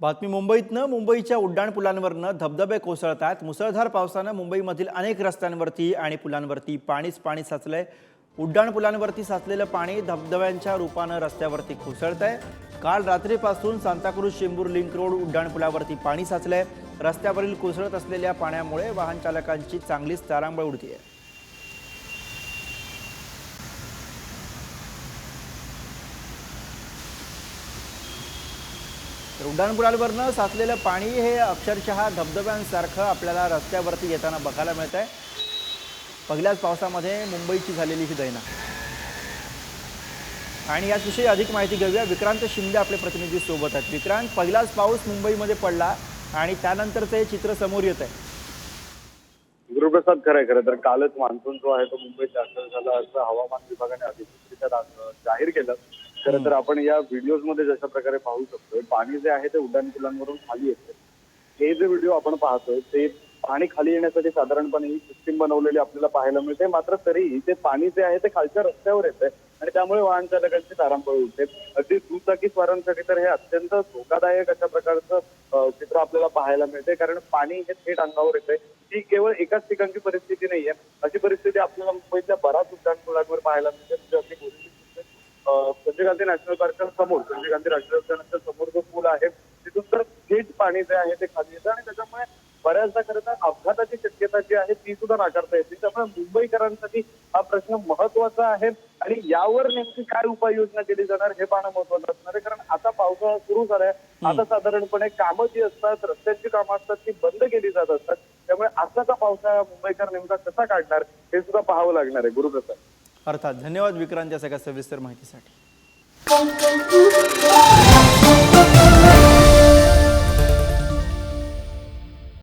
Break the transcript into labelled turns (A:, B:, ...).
A: बातमी मुंबईतनं मुंबईच्या उड्डाणपुलांवरनं धबधबे कोसळतात मुसळधार पावसानं मुंबईमधील अनेक रस्त्यांवरती आणि पुलांवरती पाणीच पाणी साचलंय. उड्डाणपुलांवरती साचलेलं पाणी धबधब्यांच्या रूपानं रस्त्यावरती कोसळतंय. काल रात्रीपासून सांताक्रूज चेंबूर लिंक रोड उड्डाणपुलावरती पाणी साचलंय. रस्त्यावरील कोसळत असलेल्या पाण्यामुळे वाहन चालकांची चांगलीच तारांबळ आहे तर उड्डाणपुलांवरनं साचलेलं पाणी हे अक्षरशः धबधब्यांसारखं आपल्याला रस्त्यावरती येताना बघायला मिळत आहे पहिल्याच पावसामध्ये मुंबईची झालेली ही दैना आणि याचविषयी अधिक माहिती घेऊया. विक्रांत शिंदे आपले प्रतिनिधी सोबत आहेत. विक्रांत पहिलाच पाऊस मुंबईमध्ये पडला आणि त्यानंतरचं हे चित्र समोर येत आहे
B: गुरुप्रसाद खरंय खरं तर कालच मान्सून जो आहे तो मुंबईत दाखल झाला असं हवामान विभागाने अधिकृतरित्या जाहीर केलं. खरं तर आपण या व्हिडिओजमध्ये जशा प्रकारे पाहू शकतोय पाणी जे आहे ते उड्डाणपुलांवरून खाली येते हे जे व्हिडिओ आपण पाहतोय ते पाणी खाली येण्यासाठी साधारणपणे ही सिस्टीम बनवलेली आपल्याला पाहायला मिळते. मात्र तरीही ते पाणी जे आहे ते खालच्या रस्त्यावर येते आणि त्यामुळे वाहन चालकांची तारांबळ उठते अगदी दुचाकी स्वारांसाठी तर हे अत्यंत धोकादायक अशा प्रकारचं चित्र आपल्याला पाहायला मिळते कारण पाणी हे थेट अंगावर येते ही केवळ एकाच ठिकाणची परिस्थिती नाहीये. अशी परिस्थिती आपल्याला मुंबईतल्या बऱ्याच उड्डाणपुलांवर पाहायला मिळते. संजय गांधी नॅशनल पार्कच्या समोर संजय गांधी राष्ट्रीय उद्यानाच्या समोर जो पूल आहे तिथून तर थेट पाणी जे आहे ते खाली येतं आणि त्याच्यामुळे बऱ्याचदा खरं तर अपघाताची शक्यता जी आहे ती सुद्धा नाकारता येते. त्यामुळे मुंबईकरांसाठी हा प्रश्न महत्त्वाचा आहे आणि यावर नेमकी काय उपाययोजना केली जाणार हे पाहणं महत्वाचं असणार आहे. कारण आता पावसाळा सुरू झालाय. आता साधारणपणे कामं जी असतात रस्त्यांची कामं असतात ती बंद केली जात असतात. त्यामुळे आताचा पावसाळा मुंबईकर नेमका कसा काढणार हे सुद्धा पाहावं लागणार आहे. गुरुप्रसाद.
A: अर्थात धन्यवाद विक्रांत या सगळ्या सविस्तर माहितीसाठी. 中中中中